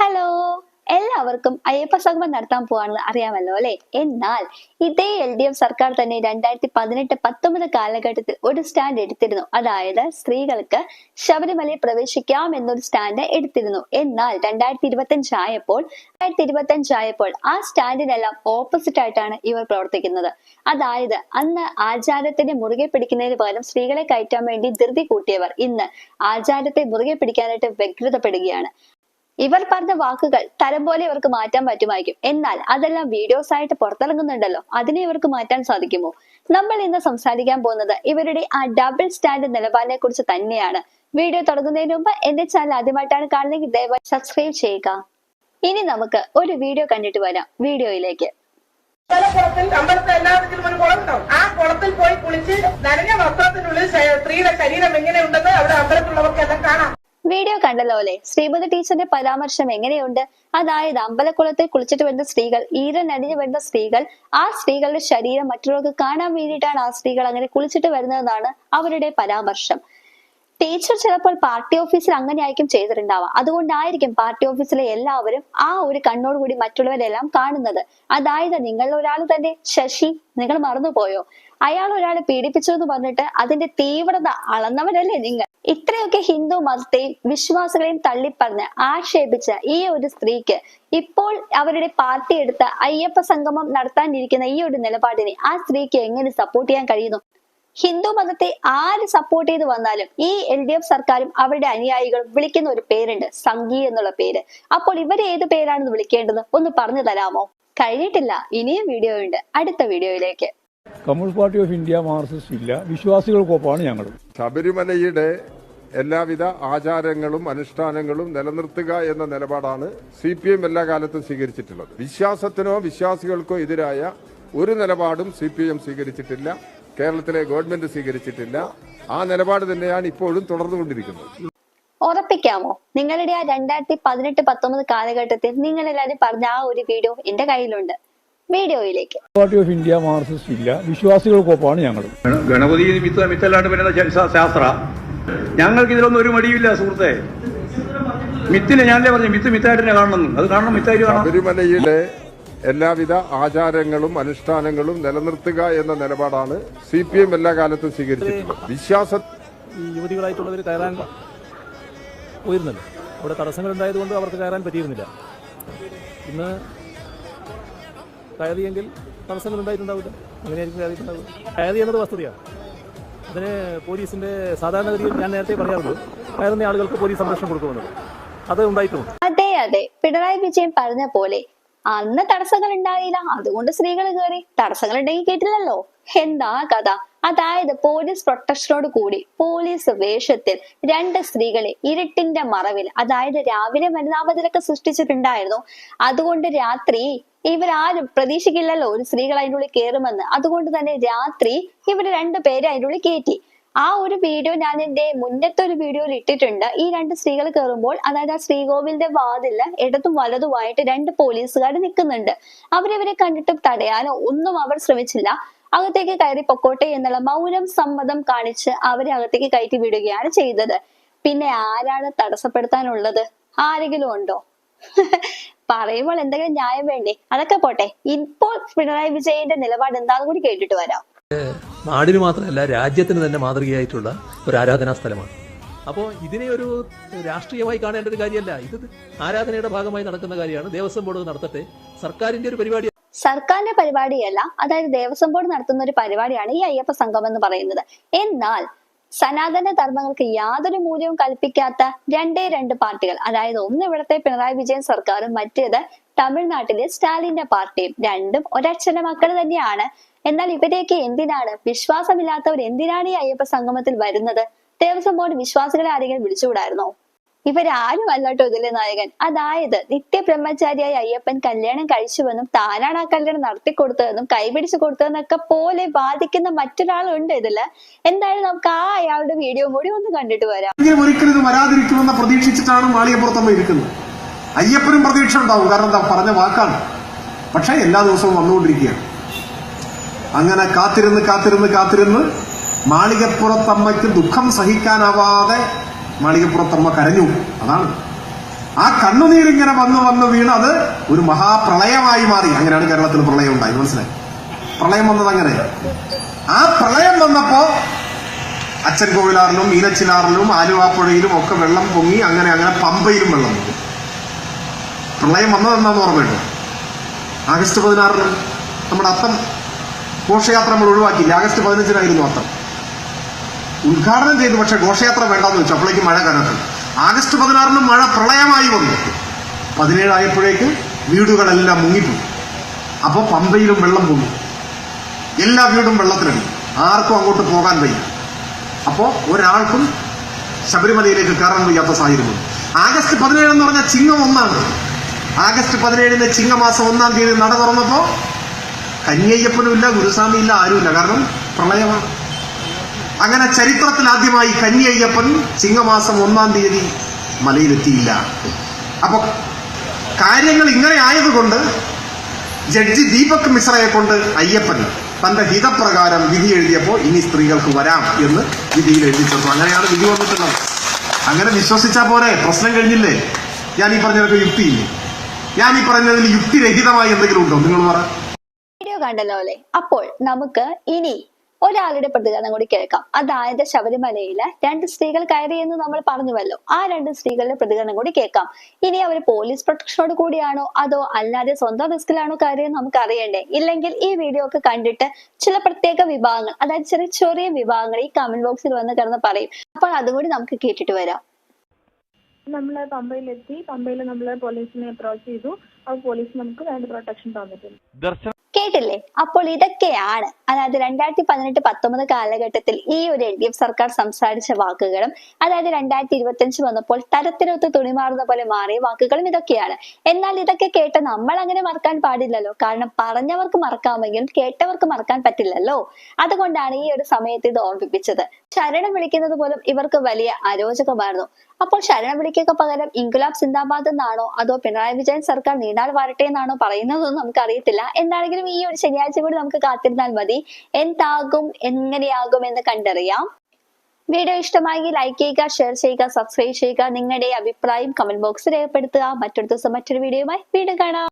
Hello എല്ലാവർക്കും അയ്യപ്പ സംഗമം നടത്താൻ പോവാണെന്ന് അറിയാമല്ലോ അല്ലെ? എന്നാൽ ഇതേ എൽ ഡി എഫ് സർക്കാർ തന്നെ രണ്ടായിരത്തി പതിനെട്ട് പത്തൊമ്പത് കാലഘട്ടത്തിൽ ഒരു സ്റ്റാൻഡ് എടുത്തിരുന്നു. അതായത് സ്ത്രീകൾക്ക് ശബരിമലയിൽ പ്രവേശിക്കാം എന്നൊരു സ്റ്റാൻഡ് എടുത്തിരുന്നു. എന്നാൽ രണ്ടായിരത്തി ഇരുപത്തി അഞ്ചായപ്പോൾ രണ്ടായിരത്തി ഇരുപത്തി അഞ്ചായപ്പോൾ ആ സ്റ്റാൻഡിനെല്ലാം ഓപ്പോസിറ്റ് ആയിട്ടാണ് ഇവർ പ്രവർത്തിക്കുന്നത്. അതായത് അന്ന് ആചാരത്തിനെ മുറുകെ പിടിക്കുന്നതിന് പകരം സ്ത്രീകളെ കയറ്റാൻ വേണ്ടി ധൃതി കൂട്ടിയവർ ഇന്ന് ആചാരത്തെ മുറുകെ പിടിക്കാനായിട്ട് വ്യഗ്രതപ്പെടുകയാണ്. ഇവർ പറഞ്ഞ വാക്കുകൾ തരം പോലെ ഇവർക്ക് മാറ്റാൻ പറ്റുമായിരിക്കും. എന്നാൽ അതെല്ലാം വീഡിയോസ് ആയിട്ട് പുറത്തിറങ്ങുന്നുണ്ടല്ലോ. അതിനെ ഇവർക്ക് മാറ്റാൻ സാധിക്കുമോ? നമ്മൾ ഇന്ന് സംസാരിക്കാൻ പോകുന്നത് ഇവരുടെ ആ ഡബിൾ സ്റ്റാൻഡ് നിലപാടിനെ കുറിച്ച് തന്നെയാണ്. വീഡിയോ തുടങ്ങുന്നതിന് മുമ്പ് എന്റെ ചാനൽ ആദ്യമായിട്ടാണ് കാണുന്നതെങ്കിൽ ദയവായി സബ്സ്ക്രൈബ് ചെയ്യുക. ഇനി നമുക്ക് ഒരു വീഡിയോ കണ്ടിട്ട് വരാം. വീഡിയോയിലേക്ക്. കുളത്തിൽ അമ്പലത്തിൽ എല്ലാത്തിലും ഒരു കുളം ഉണ്ടാവും. ആ കുളത്തിൽ പോയി കുളിച്ച് നനഞ്ഞ വസ്ത്രത്തിനുള്ളിൽ സ്ത്രീയുടെ ശരീരം എങ്ങനെയുണ്ടെന്ന് അവിടെ അമ്പലത്തിലുള്ളവർക്കെല്ലാം കാണാം. വീഡിയോ കണ്ടല്ലോ അല്ലെ? ശ്രീമതി ടീച്ചറിന്റെ പരാമർശം എങ്ങനെയുണ്ട്? അതായത് അമ്പലക്കുളത്തിൽ കുളിച്ചിട്ട് വരുന്ന സ്ത്രീകൾ ഈരനടിഞ്ഞു വരുന്ന സ്ത്രീകൾ ആ സ്ത്രീകളുടെ ശരീരം മറ്റുള്ളവർക്ക് കാണാൻ വേണ്ടിയിട്ടാണ് ആ സ്ത്രീകൾ അങ്ങനെ കുളിച്ചിട്ട് വരുന്നതെന്നാണ് അവരുടെ പരാമർശം. ടീച്ചർ ചിലപ്പോൾ പാർട്ടി ഓഫീസിൽ അങ്ങനെ ആയിരിക്കും ചെയ്തിട്ടുണ്ടാവുക. അതുകൊണ്ടായിരിക്കും പാർട്ടി ഓഫീസിലെ എല്ലാവരും ആ ഒരു കണ്ണോടുകൂടി മറ്റുള്ളവരെല്ലാം കാണുന്നത്. അതായത് നിങ്ങൾ ഒരാൾ തന്നെ ശശി നിങ്ങൾ മറന്നുപോയോ? അയാൾ ഒരാളെ പീഡിപ്പിച്ചു എന്ന് പറഞ്ഞിട്ട് അതിന്റെ തീവ്രത അളന്നവരല്ലേ നിങ്ങൾ? ഇത്രയൊക്കെ ഹിന്ദു മതത്തെയും വിശ്വാസികളെയും തള്ളിപ്പറഞ്ഞ് ആക്ഷേപിച്ച ഈ ഒരു സ്ത്രീക്ക് ഇപ്പോൾ അവരുടെ പാർട്ടി എടുത്ത അയ്യപ്പ സംഗമം നടത്താനിരിക്കുന്ന ഈ ഒരു നിലപാടിനെ ആ സ്ത്രീക്ക് എങ്ങനെ സപ്പോർട്ട് ചെയ്യാൻ കഴിയുന്നു? ഹിന്ദു മതത്തെ ആര് സപ്പോർട്ട് ചെയ്ത് വന്നാലും ഈ എൽ ഡി എഫ് സർക്കാരും അവരുടെ അനുയായികളും വിളിക്കുന്ന ഒരു പേരുണ്ട് സംഗി എന്നുള്ള പേര്. അപ്പോൾ ഇവരെ ഏത് പേരാണെന്ന് വിളിക്കേണ്ടത് ഒന്ന് പറഞ്ഞു തരാമോ? കഴിഞ്ഞിട്ടില്ല ഇനിയും വീഡിയോ ഉണ്ട് അടുത്ത വീഡിയോയിലേക്ക്. Communist Party of India Marxist ഇല്ല വിശ്വാസികൾക്കൊപ്പമാണ് ഞങ്ങൾ ശബരിമലയുടെ എല്ലാവിധ ആചാരങ്ങളും അനുഷ്ഠാനങ്ങളും നിലനിർത്തുക എന്ന നിലപാടാണ് സി പി എം എല്ലാ കാലത്തും സ്വീകരിച്ചിട്ടുള്ളത്. വിശ്വാസത്തിനോ വിശ്വാസികൾക്കോ എതിരായ ഒരു നിലപാടും സി പി എം സ്വീകരിച്ചിട്ടില്ല. കേരളത്തിലെ ഗവൺമെന്റ് സ്വീകരിച്ചിട്ടില്ല. ആ നിലപാട് തന്നെയാണ് ഇപ്പോഴും തുടർന്നുകൊണ്ടിരിക്കുന്നത്. ഉറപ്പിക്കാമോ? നിങ്ങളുടെ ആ രണ്ടായിരത്തി പതിനെട്ട് പത്തൊമ്പത് കാലഘട്ടത്തിൽ നിങ്ങൾ എല്ലാവരും പറഞ്ഞ ആ ഒരു വീഡിയോ എന്റെ കയ്യിലുണ്ട്. വീഡിയോയിലേക്ക്. പാർട്ടി ഓഫ് ഇന്ത്യ മാർക്സിസ്റ്റ് ഇല്ല. വിശ്വാസികൾക്കൊപ്പമാണ് ഞങ്ങൾ ഗണപതി മിത്തല്ലാണ്ട് പിന്നെ ശാസ്ത്ര ഞങ്ങൾക്ക് ഇതിലൊന്നും ഒരു മടിയില്ല സുഹൃത്തെ. മിത്തിനെ ഞാനല്ലേ പറഞ്ഞു മിത്ത് മിത്തായിട്ട് കാണണം അത് കാണണം മിത്തായിട്ട് കാണണം. എല്ലാവിധ ആചാരങ്ങളും അനുഷ്ഠാനങ്ങളും നിലനിർത്തുക എന്ന നിലപാടാണ് സി പി എം എല്ലാ കാലത്തും സ്വീകരിച്ചിട്ടുള്ളത്. വിശ്വാസ ഈ യുവതികളായിട്ടുള്ളവർ കയറാൻ പോയിരുന്നല്ലോ. അവിടെ തടസ്സങ്ങൾ ഉണ്ടായതുകൊണ്ട് അവർക്ക് കയറാൻ പറ്റിയിരുന്നില്ല. ഇന്ന് കയറിയെങ്കിൽ തടസ്സങ്ങൾ ഉണ്ടായിട്ടുണ്ടാവില്ല. അങ്ങനെയായിരിക്കും കയറിയിട്ടുണ്ടാവുക. കയറി എന്നത് വസ്തുതയാണ്. അതിന് പോലീസിന്റെ സാധാരണഗതിയിൽ ഞാൻ നേരത്തെ പറയാറുണ്ട് കയറുന്ന ആളുകൾക്ക് പോലീസ് സംരക്ഷണം കൊടുക്കുമെന്നത് അത് ഉണ്ടായിട്ടുണ്ട്. അതെ അതെ. പിണറായി വിജയൻ പറഞ്ഞ പോലെ അന്ന് തടസ്സങ്ങൾ ഉണ്ടായില്ല. അതുകൊണ്ട് സ്ത്രീകൾ കയറി തടസ്സങ്ങൾ ഉണ്ടെങ്കിൽ കേട്ടില്ലല്ലോ. എന്താ കഥ? അതായത് പോലീസ് പ്രൊട്ടക്ഷനോട് കൂടി പോലീസ് വേഷത്തിൽ രണ്ട് സ്ത്രീകളെ ഇരുട്ടിന്റെ മറവിൽ അതായത് രാവിലെ വനിതാവതിലൊക്കെ സൃഷ്ടിച്ചിട്ടുണ്ടായിരുന്നു. അതുകൊണ്ട് രാത്രി ഇവരാരും പ്രതീക്ഷിക്കില്ലല്ലോ ഒരു സ്ത്രീകൾ അതിന്റെ ഉള്ളിൽ കയറുമെന്ന് അതുകൊണ്ട് തന്നെ രാത്രി ഇവർ രണ്ടുപേരെ അതിന്റെ ഉള്ളിൽ കയറ്റി ആ ഒരു വീഡിയോ ഞാൻ എന്റെ മുന്നത്തെ ഒരു വീഡിയോയിൽ ഇട്ടിട്ടുണ്ട്. ഈ രണ്ട് സ്ത്രീകൾ കയറുമ്പോൾ അതായത് ആ ശ്രീകോവിലിന്റെ വാതിൽ ഇടതും വലതുമായിട്ട് രണ്ട് പോലീസുകാർ നിൽക്കുന്നുണ്ട്. അവരിവരെ കണ്ടിട്ട് തടയാനോ ഒന്നും അവർ ശ്രമിച്ചില്ല. അകത്തേക്ക് കയറി പൊക്കോട്ടെ എന്നുള്ള മൗനം സമ്മതം കാണിച്ച് അവരെ അകത്തേക്ക് കയറ്റി വിടുകയാണ് ചെയ്തത്. പിന്നെ ആരാണ് തടസ്സപ്പെടുത്താനുള്ളത്? ആരെങ്കിലും ഉണ്ടോ? പറയുമ്പോൾ എന്തെങ്കിലും ന്യായം വേണ്ടേ? അതൊക്കെ പോട്ടെ. ഇപ്പോൾ പിണറായി വിജയന്റെ നിലപാട് എന്താണെന്ന് കൂടി കേട്ടിട്ട് വരാം. നാടിന് മാത്രമല്ല രാജ്യത്തിന് തന്നെ മാതൃകയായിട്ടുള്ള ഒരു ആരാധനാ സ്ഥലമാണ്. അപ്പോൾ ഇതിനെ ഒരു രാഷ്ട്രീയമായി കാണേണ്ട ഒരു കാര്യമല്ല. ഇത് ആരാധനയുടെ ഭാഗമായി നടക്കുന്ന കാര്യമാണ്. ദേവസ്വം ബോർഡ് നടത്തട്ടെ. സർക്കാരിന്റെ ഒരു പരിപാടി സർക്കാരിന്റെ പരിപാടിയല്ല അതായത് ദേവസ്വം ബോർഡ് നടത്തുന്ന ഒരു പരിപാടിയാണ് ഈ അയ്യപ്പ സംഘം എന്ന് പറയുന്നത്. എന്നാൽ സനാതന ധർമ്മങ്ങൾക്ക് യാതൊരു മൂല്യവും കൽപ്പിക്കാത്ത രണ്ടേ രണ്ട് പാർട്ടികൾ. അതായത് ഒന്ന് ഇവിടുത്തെ പിണറായി വിജയൻ സർക്കാരും മറ്റേത് തമിഴ്നാട്ടിലെ സ്റ്റാലിന്റെ പാർട്ടിയും. രണ്ടും ഒരച്ഛന്റെ മക്കൾ തന്നെയാണ്. എന്നാൽ ഇവരെയൊക്കെ എന്തിനാണ്? വിശ്വാസമില്ലാത്തവർ എന്തിനാണ് ഈ അയ്യപ്പ സംഗമത്തിൽ വരുന്നത്? ദേവസ്വം ബോർഡ് വിശ്വാസികളെ ആരെങ്കിലും വിളിച്ചുകൂടായിരുന്നോ? ഇവരാരും അല്ലാട്ടോ ഇതിലെ നായകൻ. അതായത് നിത്യബ്രഹ്മചാരിയായ അയ്യപ്പൻ കല്യാണം കഴിച്ചുവെന്നും താനാണ് ആ കല്യാണം നടത്തി കൊടുത്തതെന്നും കൈപിടിച്ചു കൊടുത്തതെന്നൊക്കെ പോലെ വാദിക്കുന്ന മറ്റൊരാളുണ്ട് ഇതിൽ. എന്തായാലും നമുക്ക് ആ അയാളുടെ വീഡിയോ കൂടി ഒന്ന് കണ്ടിട്ട് വരാം. ഒരിക്കലും ഇത് വരാതിരിക്കുമെന്ന് പ്രതീക്ഷിച്ചിട്ടാണ് മാളികപ്പുറത്തമ്മ ഇരിക്കുന്നത്. അയ്യപ്പനും പ്രതീക്ഷ ഉണ്ടാവും. കാരണം എന്താ? പറഞ്ഞ വാക്കാണ്. പക്ഷെ എല്ലാ ദിവസവും വന്നുകൊണ്ടിരിക്കുകയാണ്. അങ്ങനെ കാത്തിരുന്ന് കാത്തിരുന്ന് കാത്തിരുന്ന് മാളികപ്പുറത്തമ്മയ്ക്ക് ദുഃഖം സഹിക്കാനാവാതെ മാളികപ്പുറത്തമ്മ കരഞ്ഞു. അതാണ്. ആ കണ്ണുനീരിങ്ങനെ വന്ന് വന്ന് വീണ് അത് ഒരു മഹാപ്രളയമായി മാറി. അങ്ങനെയാണ് കേരളത്തിൽ പ്രളയം ഉണ്ടായി മനസ്സിലായി? പ്രളയം വന്നത് അങ്ങനെ. ആ പ്രളയം വന്നപ്പോ അച്ഛൻ കോവിലാറിലും മീനച്ചിലാറിലും ആലുവാപ്പുഴയിലും ഒക്കെ വെള്ളം പൊങ്ങി അങ്ങനെ അങ്ങനെ പമ്പയിലും വെള്ളം പൊങ്ങി. പ്രളയം വന്നതെന്നാന്ന് ഓർമ്മയുണ്ട് ആഗസ്റ്റ് പതിനാറിന് നമ്മുടെ അത്തം ഘോഷയാത്ര നമ്മൾ ഒഴിവാക്കിയില്ല? ആഗസ്റ്റ് പതിനഞ്ചിനായിരുന്നു അത്തം. ഉദ്ഘാടനം ചെയ്തു. പക്ഷെ ഘോഷയാത്ര വേണ്ടെന്ന് വെച്ചു. അപ്പോഴേക്ക് മഴ കനത്തു. ആഗസ്റ്റ് പതിനാറിന് മഴ പ്രളയമായി വന്നു. പതിനേഴായപ്പോഴേക്ക് വീടുകളെല്ലാം മുങ്ങിപ്പോയി. അപ്പോൾ പമ്പയിലും വെള്ളം പൊങ്ങി. എല്ലാ വീടും വെള്ളത്തിലടി. ആർക്കും അങ്ങോട്ട് പോകാൻ വയ്യ. അപ്പോൾ ഒരാൾക്കും ശബരിമലയിലേക്ക് കയറാൻ വയ്യാത്ത സാഹചര്യം ആഗസ്റ്റ് പതിനേഴ് എന്ന് പറഞ്ഞാൽ ചിങ്ങം ഒന്നാണ് ആഗസ്റ്റ് പതിനേഴിന് ചിങ്ങമാസം ഒന്നാം തീയതി നട തുറന്നപ്പോൾ കന്യയ്യപ്പനും ഇല്ല ഗുരുസ്വാമി ഇല്ല ആരുമില്ല. കാരണം പ്രളയമാണ്. അങ്ങനെ ചരിത്രത്തിൽ ആദ്യമായി കന്യയ്യപ്പൻ ചിങ്ങമാസം ഒന്നാം തീയതി മലയിലെത്തിയില്ല. അപ്പൊ കാര്യങ്ങൾ ഇങ്ങനെ ആയതുകൊണ്ട് ജഡ്ജി ദീപക് മിശ്രയെ കൊണ്ട് അയ്യപ്പൻ തന്റെ ഹിതപ്രകാരം വിധി എഴുതിയപ്പോൾ ഇനി സ്ത്രീകൾക്ക് വരാം എന്ന് വിധിയിൽ എഴുതി ചേർത്തു അങ്ങനെയാണ് വിധി വന്നിട്ടുള്ളത്. അങ്ങനെ വിശ്വസിച്ചാ പോരെ? പ്രശ്നം കഴിഞ്ഞില്ലേ? ഞാൻ ഈ പറഞ്ഞതൊക്കെ യുക്തിയില്ലേ? ഞാൻ ഈ പറഞ്ഞതിൽ യുക്തിരഹിതമായി എന്തെങ്കിലും ഉണ്ടോ? നിങ്ങൾ പറ. വീഡിയോ കണ്ടല്ലോ അല്ലെ? അപ്പോൾ നമുക്ക് ഇനി ഒരാളുടെ പ്രതികരണം കൂടി കേൾക്കാം. അതായത് ശബരിമലയിലെ രണ്ട് സ്ത്രീകൾ കയറി എന്ന് നമ്മൾ പറഞ്ഞുവല്ലോ. ആ രണ്ട് സ്ത്രീകളുടെ പ്രതികരണം കൂടി കേൾക്കാം. ഇനി അവർ പോലീസ് പ്രൊട്ടക്ഷനോട് കൂടിയാണോ? അതോ അല്ലാതെ സ്വന്തം റിസ്കിലാണോ കയറിയെന്ന് നമുക്ക് അറിയണ്ടേ ഇല്ലെങ്കിൽ ഈ വീഡിയോ ഒക്കെ കണ്ടിട്ട് ചില പ്രത്യേക വിഭാഗങ്ങൾ അതായത് ചെറിയ ചെറിയ വിഭാഗങ്ങൾ ഈ കമന്റ് ബോക്സിൽ വന്ന് കിടന്ന് പറയും. അപ്പോൾ അതുകൂടി നമുക്ക് കേട്ടിട്ട് വരാം. നമ്മൾ പമ്പയിലെത്തി. പമ്പയിൽ നമ്മൾ പോലീസിനെ അപ്രോച്ച് ചെയ്തു. പോലീസ് നമുക്ക് വേണ്ട പ്രൊട്ടക്ഷൻ തന്നിട്ടുണ്ട്. കേട്ടില്ലേ? അപ്പോൾ ഇതൊക്കെയാണ്. അതായത് രണ്ടായിരത്തി പതിനെട്ട് പത്തൊമ്പത് കാലഘട്ടത്തിൽ ഈ ഒരു എൽ ഡി എഫ് സർക്കാർ സംസാരിച്ച വാക്കുകളും അതായത് രണ്ടായിരത്തി ഇരുപത്തി അഞ്ച് വന്നപ്പോൾ തരത്തിനൊത്ത് തുണി മാറുന്ന പോലെ മാറിയ വാക്കുകളും ഇതൊക്കെയാണ്. എന്നാൽ ഇതൊക്കെ കേട്ട നമ്മൾ അങ്ങനെ മറക്കാൻ പാടില്ലല്ലോ. കാരണം പറഞ്ഞവർക്ക് മറക്കാമെങ്കിലും കേട്ടവർക്ക് മറക്കാൻ പറ്റില്ലല്ലോ. അതുകൊണ്ടാണ് ഈ ഒരു സമയത്ത് ഇത് ഓർമ്മിപ്പിച്ചത്. ശരണം വിളിക്കുന്നത് പോലും ഇവർക്ക് വലിയ അരോചകമായിരുന്നു. അപ്പോൾ ശരണം വിളിക്കൊക്കെ പകരം ഇൻകുലാബ് സിന്ദാബാദ് എന്നാണോ അതോ പിണറായി വിജയൻ സർക്കാർ നീണ്ടാൾ വരട്ടെ എന്നാണോ പറയുന്നതെന്ന് നമുക്ക് അറിയത്തില്ല എന്താണെങ്കിലും ഈ ഒരു ശനിയാഴ്ച കൂടി നമുക്ക് കാത്തിരുന്നാൽ മതി. എന്താകും എങ്ങനെയാകും എന്ന് കണ്ടറിയാം. വീഡിയോ ഇഷ്ടമായി ലൈക്ക് ചെയ്യുക ഷെയർ ചെയ്യുക സബ്സ്ക്രൈബ് ചെയ്യുക. നിങ്ങളുടെ അഭിപ്രായം കമന്റ് ബോക്സിൽ രേഖപ്പെടുത്തുക. മറ്റൊരു ദിവസം മറ്റൊരു വീഡിയോയുമായി വീണ്ടും കാണാം.